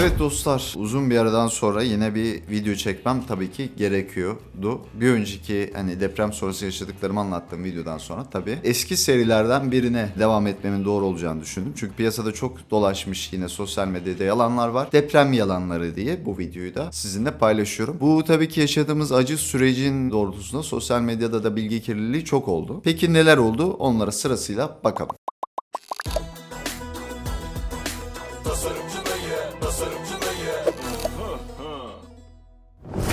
Evet dostlar uzun bir aradan sonra yine bir video çekmem tabii ki gerekiyordu. Bir önceki hani deprem sonrası yaşadıklarımı anlattığım videodan sonra tabii eski serilerden birine devam etmemin doğru olacağını düşündüm. Çünkü piyasada çok dolaşmış yine sosyal medyada yalanlar var. Deprem yalanları diye bu videoyu da sizinle paylaşıyorum. Bu tabii ki yaşadığımız acı sürecin doğrultusunda sosyal medyada da bilgi kirliliği çok oldu. Peki neler oldu? Onlara sırasıyla bakalım.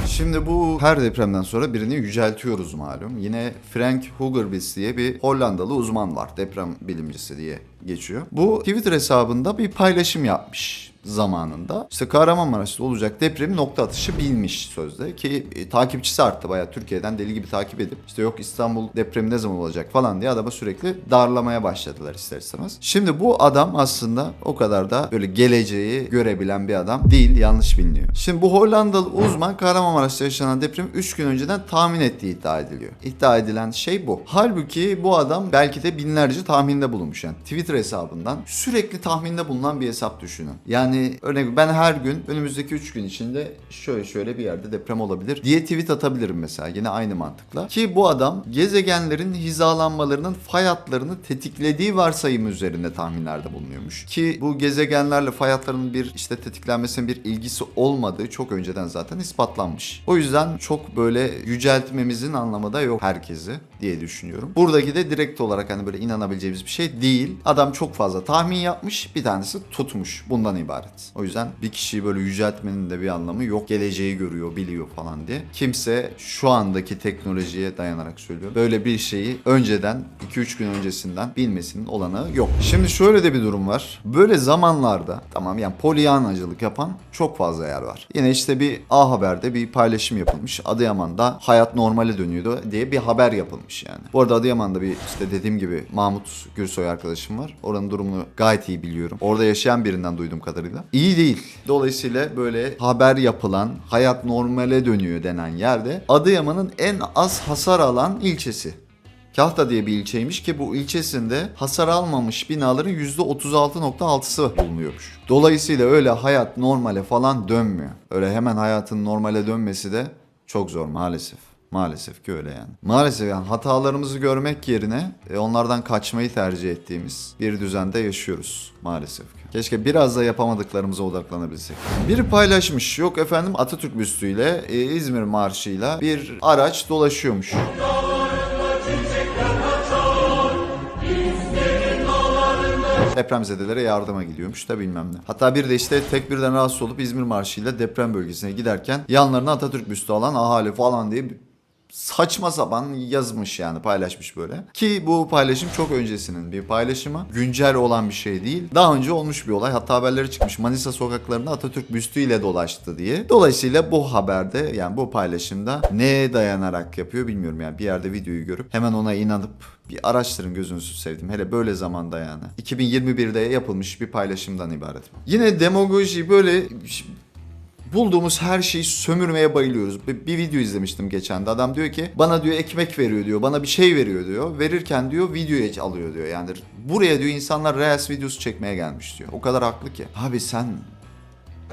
Şimdi bu her depremden sonra birini yüceltiyoruz malum. Yine Frank Hugerbis diye bir Hollandalı uzman var. Deprem bilimcisi diye geçiyor. Bu Twitter hesabında bir paylaşım yapmış zamanında. İşte Kahramanmaraş'ta olacak depremi nokta atışı bilmiş sözde ki e, takipçisi arttı bayağı Türkiye'den deli gibi takip edip işte yok İstanbul depremi ne zaman olacak falan diye adama sürekli darlamaya başladılar ister istemez. Şimdi bu adam aslında o kadar da böyle geleceği görebilen bir adam değil yanlış biliniyor. Şimdi bu Hollandalı uzman Kahramanmaraş'ta yaşanan depremi 3 gün önceden tahmin ettiği iddia ediliyor. İddia edilen şey bu. Halbuki bu adam belki de binlerce tahminde bulunmuş yani Twitter hesabından sürekli tahminde bulunan bir hesap düşünün. Yani örnek ben her gün önümüzdeki 3 gün içinde şöyle şöyle bir yerde deprem olabilir diye tweet atabilirim mesela yine aynı mantıkla. Ki bu adam gezegenlerin hizalanmalarının fay hatlarını tetiklediği varsayım üzerinde tahminlerde bulunuyormuş. Ki bu gezegenlerle fay hatlarının bir işte tetiklenmesinin bir ilgisi olmadığı çok önceden zaten ispatlanmış. O yüzden çok böyle yüceltmemizin anlamı da yok herkesi diye düşünüyorum. Buradaki de direkt olarak hani böyle inanabileceğimiz bir şey değil. Adam çok fazla tahmin yapmış bir tanesi tutmuş. Bundan ibaret. O yüzden bir kişiyi böyle yüceltmenin de bir anlamı yok. Geleceği görüyor, biliyor falan diye. Kimse şu andaki teknolojiye dayanarak söylüyor. Böyle bir şeyi önceden 2-3 gün öncesinden bilmesinin olanağı yok. Şimdi şöyle de bir durum var. Böyle zamanlarda tamam yani polyanacılık yapan çok fazla yer var. Yine işte bir A Haber'de bir paylaşım yapılmış. Adıyaman'da hayat normale dönüyordu diye bir haber yapılmış yani. Bu arada Adıyaman'da bir işte dediğim gibi Mahmut Gürsoy arkadaşım var. Oranın durumunu gayet iyi biliyorum. Orada yaşayan birinden duyduğum kadarıyla. İyi değil. Dolayısıyla böyle haber yapılan, hayat normale dönüyor denen yerde Adıyaman'ın en az hasar alan ilçesi. Kahta diye bir ilçeymiş ki bu ilçesinde hasar almamış binaların %36.6'sı bulunuyormuş. Dolayısıyla öyle hayat normale falan dönmüyor. Öyle hemen hayatın normale dönmesi de çok zor maalesef. Maalesef ki öyle yani. Maalesef yani hatalarımızı görmek yerine e, onlardan kaçmayı tercih ettiğimiz bir düzende yaşıyoruz maalesef ki. Keşke biraz da yapamadıklarımıza odaklanabilsek. Biri paylaşmış. Yok efendim Atatürk büstüyle e, İzmir marşıyla bir araç dolaşıyormuş. depremzedelere yardıma gidiyormuş da bilmem ne. Hatta bir de işte tek birden rahatsız olup İzmir Marşı'yla deprem bölgesine giderken yanlarına Atatürk büstü alan ahali falan diye saçma sapan yazmış yani paylaşmış böyle. Ki bu paylaşım çok öncesinin bir paylaşımı. Güncel olan bir şey değil. Daha önce olmuş bir olay. Hatta haberleri çıkmış. Manisa sokaklarında Atatürk büstüyle dolaştı diye. Dolayısıyla bu haberde yani bu paylaşımda neye dayanarak yapıyor bilmiyorum yani. Bir yerde videoyu görüp hemen ona inanıp bir araştırın gözünüzü sevdim. Hele böyle zamanda yani. 2021'de yapılmış bir paylaşımdan ibaret. Yine demagoji böyle bulduğumuz her şeyi sömürmeye bayılıyoruz. Bir, bir video izlemiştim geçen de. Adam diyor ki bana diyor ekmek veriyor diyor. Bana bir şey veriyor diyor. Verirken diyor videoya alıyor diyor. Yani buraya diyor insanlar Reels videosu çekmeye gelmiş diyor. O kadar haklı ki. Abi sen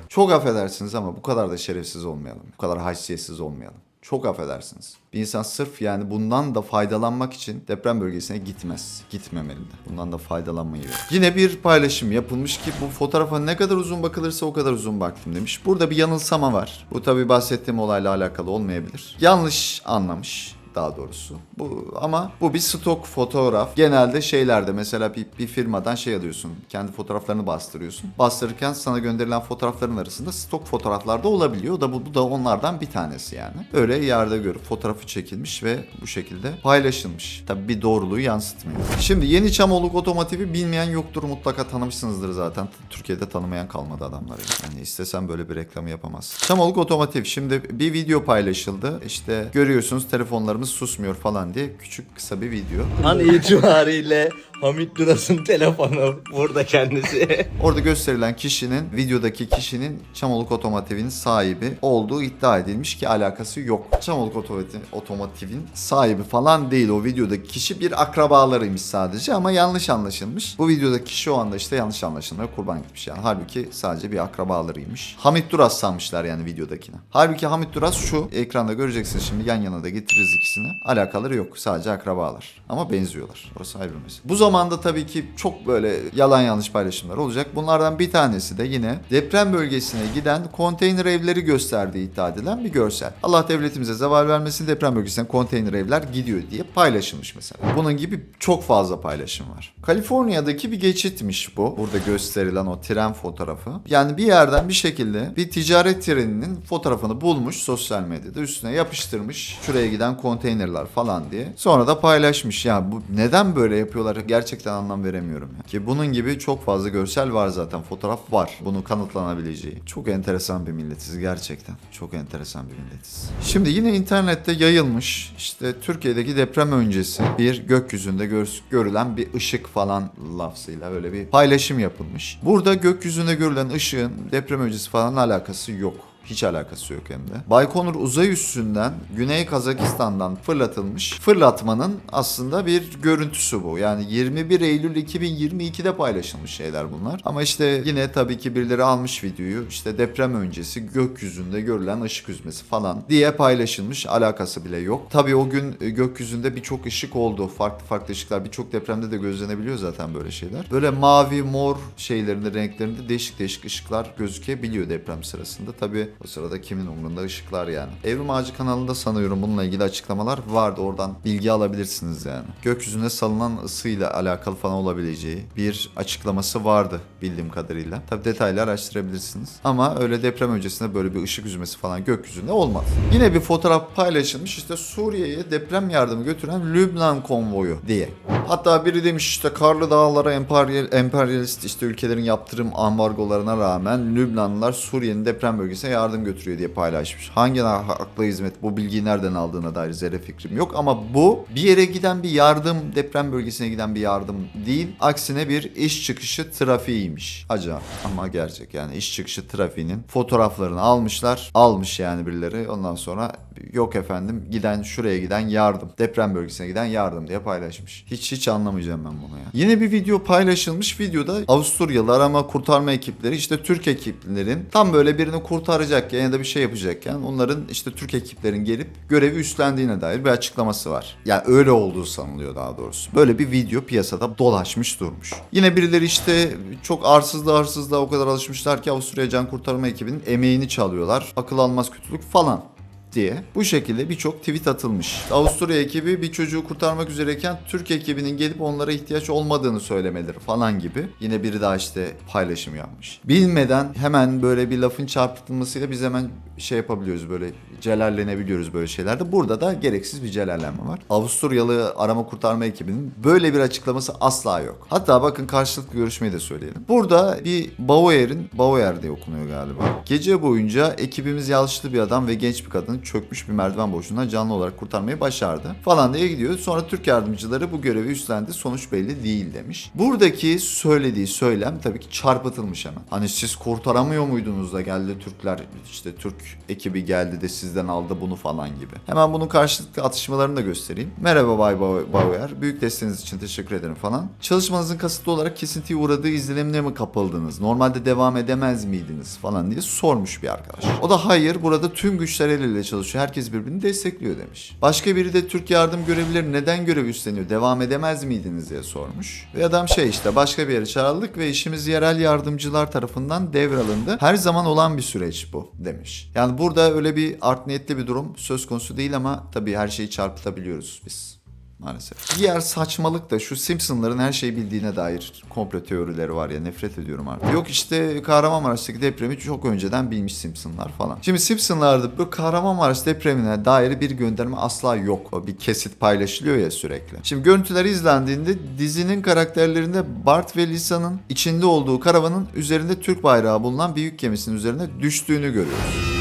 çok affedersiniz ama bu kadar da şerefsiz olmayalım. Bu kadar haysiyetsiz olmayalım. Çok affedersiniz. Bir insan sırf yani bundan da faydalanmak için deprem bölgesine gitmez. Gitmemeli de. Bundan da faydalanmayı verir. Yine bir paylaşım yapılmış ki bu fotoğrafa ne kadar uzun bakılırsa o kadar uzun baktım demiş. Burada bir yanılsama var. Bu tabi bahsettiğim olayla alakalı olmayabilir. Yanlış anlamış daha doğrusu. Bu ama bu bir stok fotoğraf. Genelde şeylerde mesela bir, bir firmadan şey alıyorsun. Kendi fotoğraflarını bastırıyorsun. Bastırırken sana gönderilen fotoğrafların arasında stok fotoğraflar da olabiliyor. Da bu, bu da onlardan bir tanesi yani. Öyle yerde görüp fotoğrafı çekilmiş ve bu şekilde paylaşılmış. Tabii bir doğruluğu yansıtmıyor. Şimdi Yeni Çamoluk Otomotiv'i bilmeyen yoktur mutlaka tanımışsınızdır zaten. Türkiye'de tanımayan kalmadı adamlar. Yani. yani istesen böyle bir reklamı yapamaz. Çamoluk Otomotiv şimdi bir video paylaşıldı. İşte görüyorsunuz telefonlarımız telefonlarımız susmuyor falan diye küçük kısa bir video. An itibariyle Hamit Duras'ın telefonu burada kendisi. Orada gösterilen kişinin, videodaki kişinin Çamoluk Otomotiv'in sahibi olduğu iddia edilmiş ki alakası yok. Çamoluk Otomotiv, Otomotiv'in sahibi falan değil. O videodaki kişi bir akrabalarıymış sadece ama yanlış anlaşılmış. Bu videodaki kişi o anda işte yanlış anlaşılmaya kurban gitmiş yani. Halbuki sadece bir akrabalarıymış. Hamit Duras sanmışlar yani videodakine. Halbuki Hamit Duras şu ekranda göreceksiniz şimdi yan yana da getiririz ikisini. Alakaları yok. Sadece akrabalar. Ama benziyorlar. Orası ayrı bir mesele. Bu zamanda tabii ki çok böyle yalan yanlış paylaşımlar olacak. Bunlardan bir tanesi de yine deprem bölgesine giden konteyner evleri gösterdiği iddia edilen bir görsel. Allah devletimize zeval vermesin deprem bölgesine konteyner evler gidiyor diye paylaşılmış mesela. Bunun gibi çok fazla paylaşım var. Kaliforniya'daki bir geçitmiş bu. Burada gösterilen o tren fotoğrafı. Yani bir yerden bir şekilde bir ticaret treninin fotoğrafını bulmuş sosyal medyada üstüne yapıştırmış. Şuraya giden konteynerler falan diye. Sonra da paylaşmış. Ya bu neden böyle yapıyorlar gerçekten anlam veremiyorum. Ya. Ki bunun gibi çok fazla görsel var zaten. Fotoğraf var. Bunu kanıtlanabileceği. Çok enteresan bir milletiz gerçekten. Çok enteresan bir milletiz. Şimdi yine internette yayılmış işte Türkiye'deki deprem öncesi bir gökyüzünde gör- görülen bir ışık falan lafzıyla böyle bir paylaşım yapılmış. Burada gökyüzünde görülen ışığın deprem öncesi falan alakası yok. Hiç alakası yok hem de. Baykonur uzay üssünden Güney Kazakistan'dan fırlatılmış. Fırlatmanın aslında bir görüntüsü bu. Yani 21 Eylül 2022'de paylaşılmış şeyler bunlar. Ama işte yine tabii ki birileri almış videoyu. işte deprem öncesi gökyüzünde görülen ışık üzmesi falan diye paylaşılmış. Alakası bile yok. Tabii o gün e, gökyüzünde birçok ışık oldu. Farklı farklı ışıklar. Birçok depremde de gözlenebiliyor zaten böyle şeyler. Böyle mavi, mor şeylerinde, renklerinde değişik değişik ışıklar gözükebiliyor deprem sırasında. Tabii o sırada kimin umrunda ışıklar yani. Evrim Ağacı kanalında sanıyorum bununla ilgili açıklamalar vardı. Oradan bilgi alabilirsiniz yani. Gökyüzüne salınan ısıyla alakalı falan olabileceği bir açıklaması vardı bildiğim kadarıyla. Tabii detaylı araştırabilirsiniz. Ama öyle deprem öncesinde böyle bir ışık üzmesi falan gökyüzünde olmadı. Yine bir fotoğraf paylaşılmış işte Suriye'ye deprem yardımı götüren Lübnan konvoyu diye. Hatta biri demiş işte karlı dağlara emperyal, emperyalist işte ülkelerin yaptırım ambargolarına rağmen Lübnanlılar Suriye'nin deprem bölgesine yardım götürüyor diye paylaşmış. Hangi haklı hizmet bu bilgiyi nereden aldığına dair zerre fikrim yok ama bu bir yere giden bir yardım deprem bölgesine giden bir yardım değil. Aksine bir iş çıkışı trafiğiymiş. Acayip ama gerçek yani iş çıkışı trafiğinin fotoğraflarını almışlar. Almış yani birileri ondan sonra yok efendim giden şuraya giden yardım. Deprem bölgesine giden yardım diye paylaşmış. Hiç hiç anlamayacağım ben bunu ya. Yine bir video paylaşılmış. Videoda Avusturyalı arama kurtarma ekipleri işte Türk ekiplerin tam böyle birini kurtaracakken ya da bir şey yapacakken onların işte Türk ekiplerin gelip görevi üstlendiğine dair bir açıklaması var. Yani öyle olduğu sanılıyor daha doğrusu. Böyle bir video piyasada dolaşmış durmuş. Yine birileri işte çok arsızlığa arsızlığa o kadar alışmışlar ki Avusturya Can Kurtarma ekibinin emeğini çalıyorlar. Akıl almaz kötülük falan diye bu şekilde birçok tweet atılmış. Avusturya ekibi bir çocuğu kurtarmak üzereyken Türk ekibinin gelip onlara ihtiyaç olmadığını söylemeleri falan gibi. Yine biri daha işte paylaşım yapmış. Bilmeden hemen böyle bir lafın çarpıtılmasıyla biz hemen şey yapabiliyoruz böyle celallenebiliyoruz böyle şeylerde. Burada da gereksiz bir celallenme var. Avusturyalı arama kurtarma ekibinin böyle bir açıklaması asla yok. Hatta bakın karşılıklı görüşmeyi de söyleyelim. Burada bir Bauer'in, Bauer diye okunuyor galiba. Gece boyunca ekibimiz yaşlı bir adam ve genç bir kadını çökmüş bir merdiven boşluğundan canlı olarak kurtarmayı başardı. Falan diye gidiyor. Sonra Türk yardımcıları bu görevi üstlendi. Sonuç belli değil demiş. Buradaki söylediği söylem tabii ki çarpıtılmış hemen. Hani siz kurtaramıyor muydunuz da geldi Türkler işte Türk ekibi geldi de sizden aldı bunu falan gibi. Hemen bunun karşılıklı atışmalarını da göstereyim. Merhaba Bay Bau- Bauer. Büyük desteğiniz için teşekkür ederim falan. Çalışmanızın kasıtlı olarak kesintiye uğradığı izlenimine mi kapıldınız? Normalde devam edemez miydiniz falan diye sormuş bir arkadaş. O da hayır burada tüm güçler el ele çalışıyor. Herkes birbirini destekliyor demiş. Başka biri de Türk yardım görevlileri neden görev üstleniyor? Devam edemez miydiniz diye sormuş. Ve adam şey işte başka bir yere çağrıldık ve işimiz yerel yardımcılar tarafından devralındı. Her zaman olan bir süreç bu demiş. Yani burada öyle bir art niyetli bir durum söz konusu değil ama tabii her şeyi çarpıtabiliyoruz biz maalesef. Diğer saçmalık da şu Simpsonların her şeyi bildiğine dair komplo teorileri var ya nefret ediyorum artık. Yok işte Kahramanmaraş'taki depremi çok önceden bilmiş Simpsonlar falan. Şimdi Simpsonlarda bu Kahramanmaraş depremine dair bir gönderme asla yok. O bir kesit paylaşılıyor ya sürekli. Şimdi görüntüler izlendiğinde dizinin karakterlerinde Bart ve Lisa'nın içinde olduğu karavanın üzerinde Türk bayrağı bulunan bir yük gemisinin üzerine düştüğünü görüyoruz.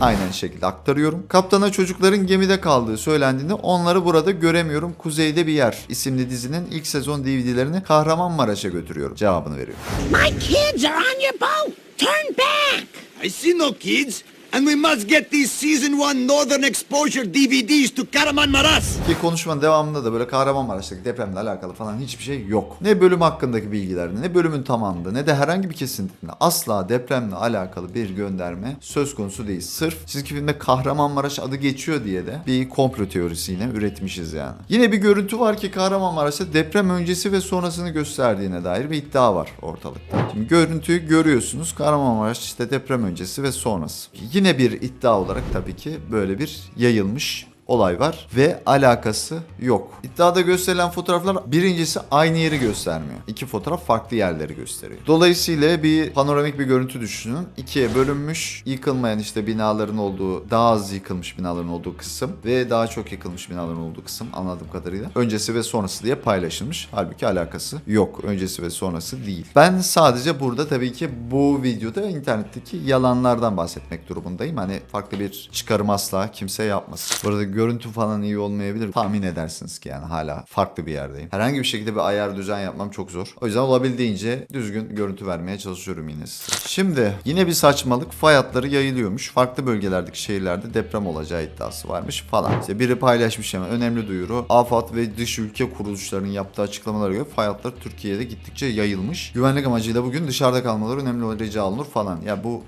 Aynen şekilde aktarıyorum. Kaptana çocukların gemide kaldığı söylendiğinde onları burada göremiyorum. Kuzeyde bir yer isimli dizinin ilk sezon DVD'lerini Kahramanmaraş'a götürüyorum. Cevabını veriyor. My kids are on your boat. Turn back. I see no kids, and we must get these season one Northern Exposure DVDs to Karaman Maras. Ki konuşmanın devamında da böyle Kahramanmaraş'taki depremle alakalı falan hiçbir şey yok. Ne bölüm hakkındaki bilgilerde, ne bölümün tamamında, ne de herhangi bir kesinlikle asla depremle alakalı bir gönderme söz konusu değil. Sırf çizgi filmde Kahramanmaraş adı geçiyor diye de bir komplo teorisi yine üretmişiz yani. Yine bir görüntü var ki Kahramanmaraş'ta deprem öncesi ve sonrasını gösterdiğine dair bir iddia var ortalıkta. Şimdi görüntüyü görüyorsunuz. Kahramanmaraş işte deprem öncesi ve sonrası. Yine bir iddia olarak tabii ki böyle bir yayılmış olay var ve alakası yok. İddiada gösterilen fotoğraflar birincisi aynı yeri göstermiyor. İki fotoğraf farklı yerleri gösteriyor. Dolayısıyla bir panoramik bir görüntü düşünün. İkiye bölünmüş, yıkılmayan işte binaların olduğu, daha az yıkılmış binaların olduğu kısım ve daha çok yıkılmış binaların olduğu kısım anladığım kadarıyla. Öncesi ve sonrası diye paylaşılmış. Halbuki alakası yok. Öncesi ve sonrası değil. Ben sadece burada tabii ki bu videoda internetteki yalanlardan bahsetmek durumundayım. Hani farklı bir çıkarım asla kimse yapmasın. Burada görüntü falan iyi olmayabilir. Tahmin edersiniz ki yani hala farklı bir yerdeyim. Herhangi bir şekilde bir ayar düzen yapmam çok zor. O yüzden olabildiğince düzgün görüntü vermeye çalışıyorum yine size. Şimdi yine bir saçmalık. Fay hatları yayılıyormuş. Farklı bölgelerdeki şehirlerde deprem olacağı iddiası varmış falan. İşte biri paylaşmış hemen önemli duyuru. AFAD ve dış ülke kuruluşlarının yaptığı açıklamalara göre fay hatları Türkiye'de gittikçe yayılmış. Güvenlik amacıyla bugün dışarıda kalmaları önemli rica alınır falan. Ya bu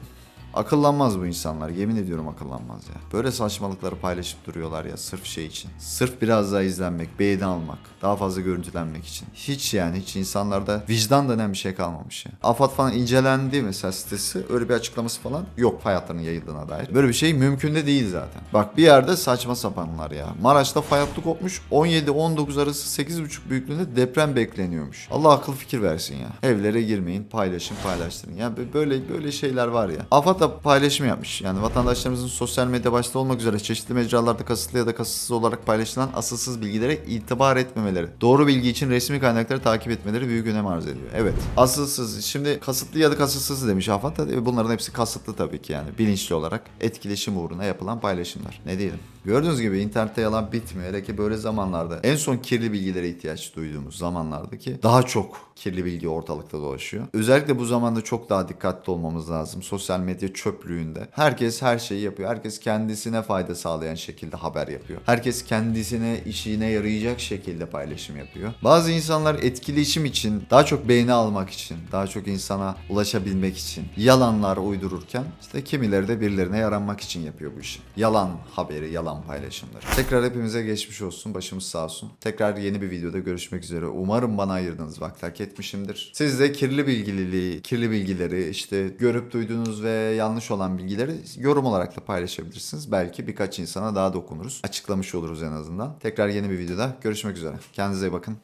Akıllanmaz bu insanlar. Yemin ediyorum akıllanmaz ya. Böyle saçmalıkları paylaşıp duruyorlar ya sırf şey için. Sırf biraz daha izlenmek, beğeni almak, daha fazla görüntülenmek için. Hiç yani hiç insanlarda vicdan denen bir şey kalmamış ya. AFAD falan incelendi mesela sitesi. Öyle bir açıklaması falan yok hayatlarının yayıldığına dair. Böyle bir şey mümkün de değil zaten. Bak bir yerde saçma sapanlar ya. Maraş'ta fay hattı kopmuş. 17-19 arası 8,5 büyüklüğünde deprem bekleniyormuş. Allah akıl fikir versin ya. Evlere girmeyin, paylaşın, paylaştırın. Ya böyle böyle şeyler var ya. AFAD da paylaşım yapmış. Yani vatandaşlarımızın sosyal medya başta olmak üzere çeşitli mecralarda kasıtlı ya da kasıtsız olarak paylaşılan asılsız bilgilere itibar etmemeleri. Doğru bilgi için resmi kaynakları takip etmeleri büyük önem arz ediyor. Evet. Asılsız. Şimdi kasıtlı ya da kasıtsız demiş da e, bunların hepsi kasıtlı tabii ki yani. Bilinçli olarak etkileşim uğruna yapılan paylaşımlar. Ne diyelim. Gördüğünüz gibi internette yalan bitmiyor. Hele ki böyle zamanlarda en son kirli bilgilere ihtiyaç duyduğumuz zamanlardaki daha çok kirli bilgi ortalıkta dolaşıyor. Özellikle bu zamanda çok daha dikkatli olmamız lazım. Sosyal medya çöplüğünde. Herkes her şeyi yapıyor. Herkes kendisine fayda sağlayan şekilde haber yapıyor. Herkes kendisine işine yarayacak şekilde paylaşım yapıyor. Bazı insanlar etkileşim için, daha çok beğeni almak için, daha çok insana ulaşabilmek için yalanlar uydururken işte kimileri de birilerine yaranmak için yapıyor bu işi. Yalan haberi, yalan paylaşımları. Tekrar hepimize geçmiş olsun, başımız sağ olsun. Tekrar yeni bir videoda görüşmek üzere. Umarım bana ayırdığınız vakti hak etmişimdir. Siz de kirli bilgililiği, kirli bilgileri, işte görüp duyduğunuz ve yanlış olan bilgileri yorum olarak da paylaşabilirsiniz. Belki birkaç insana daha dokunuruz. Açıklamış oluruz en azından. Tekrar yeni bir videoda görüşmek üzere. Kendinize iyi bakın.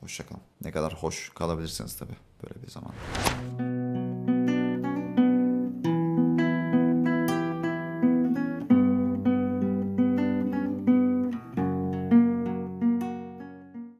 Hoşçakalın. Ne kadar hoş kalabilirsiniz tabii böyle bir zaman.